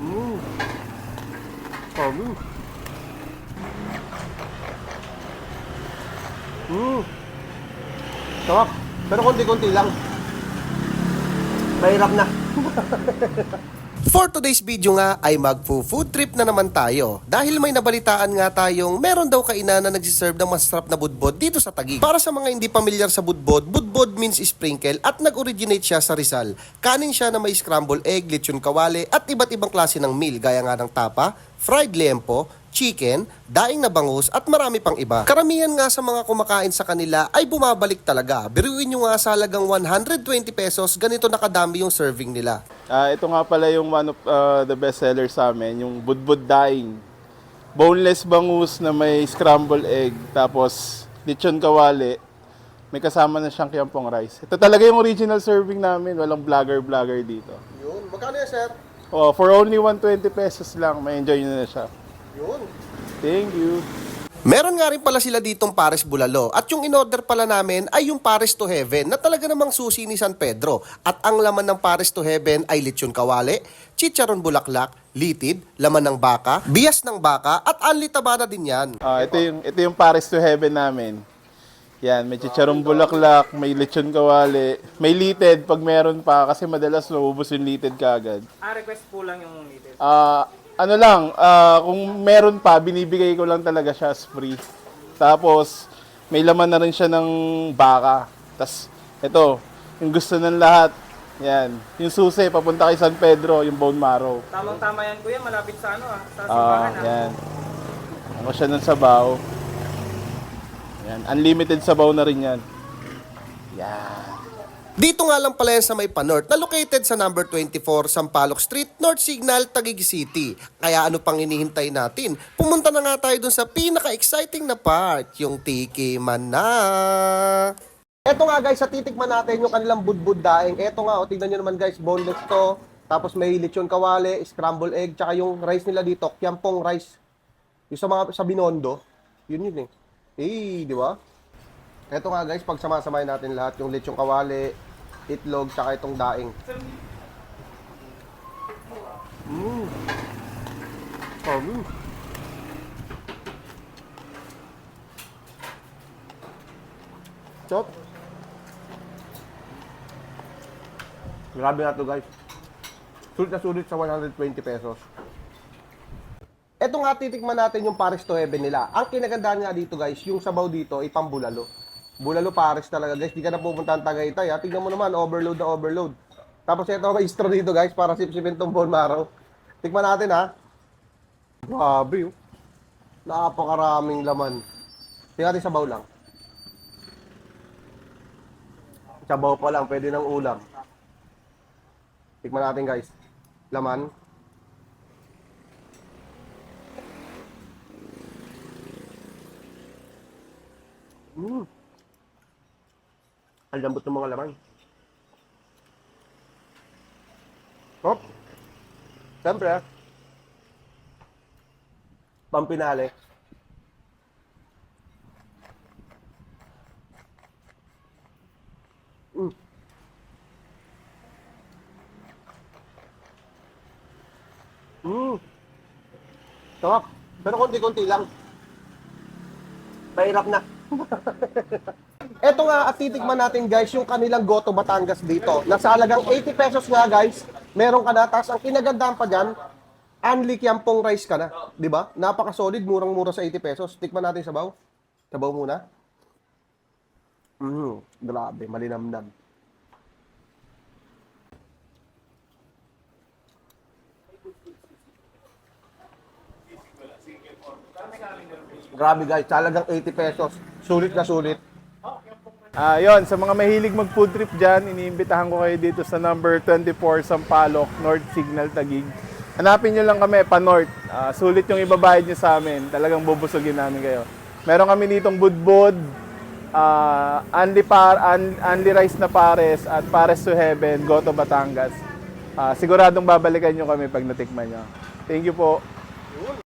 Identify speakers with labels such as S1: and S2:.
S1: Mmm. Sabi. Mmm. Sarap. Pero konti-konti lang. Mahirap na.
S2: For today's video nga ay magpo-food trip na naman tayo dahil may nabalitaan nga tayong meron daw kainan na nagsiserve ng masarap na budbod dito sa Taguig. Para sa mga hindi pamilyar sa budbod, budbod means sprinkle at nag-originate siya sa Rizal. Kanin siya na may scramble egg, lechon kawale at iba't ibang klase ng meal gaya nga ng tapa, fried liempo, chicken, daing na bangus at marami pang iba. Karamihan nga sa mga kumakain sa kanila ay bumabalik talaga. Biruin nyo nga sa halagang 120 pesos, ganito nakadami yung serving nila.
S3: Ah, ito nga pala yung one of ah, the best seller sa amin, yung budbud daing. Boneless bangus na may scramble egg, tapos lechon kawali. May kasama na siyang kiyampong rice. Ito talaga yung original serving namin, walang vlogger-vlogger dito.
S1: Yun. Magkano yan, sir?
S3: Oh, for only 120 pesos lang, may enjoy nyo na siya.
S1: Yun.
S3: Thank you.
S2: Meron nga rin pala sila ditong Pares Bulalo at yung in-order pala namin ay yung Pares to Heaven na talaga namang susi ni San Pedro at ang laman ng Pares to Heaven ay lechon kawale, chicharon bulaklak, litid, laman ng baka, bias ng baka at anli taba na din yan.
S3: Ah, ito yung ito yung Paris to Heaven namin. Yan, may chicharong bulaklak, may lechon kawali, may litid pag meron pa kasi madalas naubos yung litid kaagad.
S4: Ah, request po lang yung meter.
S3: Ah, ano lang, ah, kung meron pa, binibigay ko lang talaga siya as free. Tapos, may laman na rin siya ng baka. Tapos, ito, yung gusto ng lahat. Yan, yung susi, papunta kay San Pedro, yung bone marrow.
S4: Tamang-tama yan, kuya. Malapit sa ano ah. Sa
S3: Ah,
S4: simbahan ah.
S3: yan. Ako siya ng sabaw. Yan, unlimited sabaw na rin yan. Yan.
S2: Dito nga lang pala yan sa may Panorth na located sa number 24 Sampaloc Street, North Signal, Taguig City. Kaya ano pang inihintay natin? Pumunta na nga tayo dun sa pinaka-exciting na part, yung tiki man na.
S1: Eto nga guys, sa titikman natin yung kanilang budbud daing. Eto nga, o tignan nyo naman guys, boneless to. Tapos may lechon kawale, scramble egg, tsaka yung rice nila dito, kiampong rice. Yung sa mga sa Binondo, yun yun eh. Eh, di ba? Eto nga guys, pag samasamahin natin lahat, yung lechon kawale, itlog, tsaka itong daing. Mmm. Sabi. Chop. Grabe nga to guys. Sulit na sulit sa 120 pesos. Ito nga titikman natin yung Paris to Heaven nila. Ang kinagandahan nga dito guys, yung sabaw dito ay pambulalo. Bulalo Paris talaga guys. Di ka na pupunta ang Tagaytay ha. Tingnan mo naman, overload na overload. Tapos ito may straw dito guys para sipsipin tong bone marrow. Tikman natin ha. Grabe oh. Napakaraming laman. Tingnan natin sabaw lang. Sabaw pa lang, pwede ng ulam. Tikman natin guys. Laman. Mm. Ang lambot ng mga laman. Hop. Siyempre. Pampinali. Mm. Mm. Sarap. Pero konti-konti lang. Mahirap na. Eto nga at titikman natin guys yung kanilang Goto Batangas dito. Nasa halagang 80 pesos nga guys. Meron ka na. Tapos ang kinagandahan pa dyan, unli kiampong rice ka na. Di ba? Napaka-solid. Murang-mura sa 80 pesos. Tikman natin sabaw. Sabaw muna. Mm, grabe. Malinamnam. Grabe guys, talagang 80 pesos. Sulit na sulit.
S3: Ah, yon sa mga mahilig mag food trip diyan, iniimbitahan ko kayo dito sa number 24 Sampaloc, North Signal Taguig. Hanapin niyo lang kami pa North. Ah, sulit yung ibabayad niyo sa amin. Talagang bubusugin namin kayo. Meron kami ditong budbud, ah, Anli par An- Anli rice na pares at pares to heaven, Goto Batangas. Ah, siguradong babalikan niyo kami pag natikman niyo. Thank you po.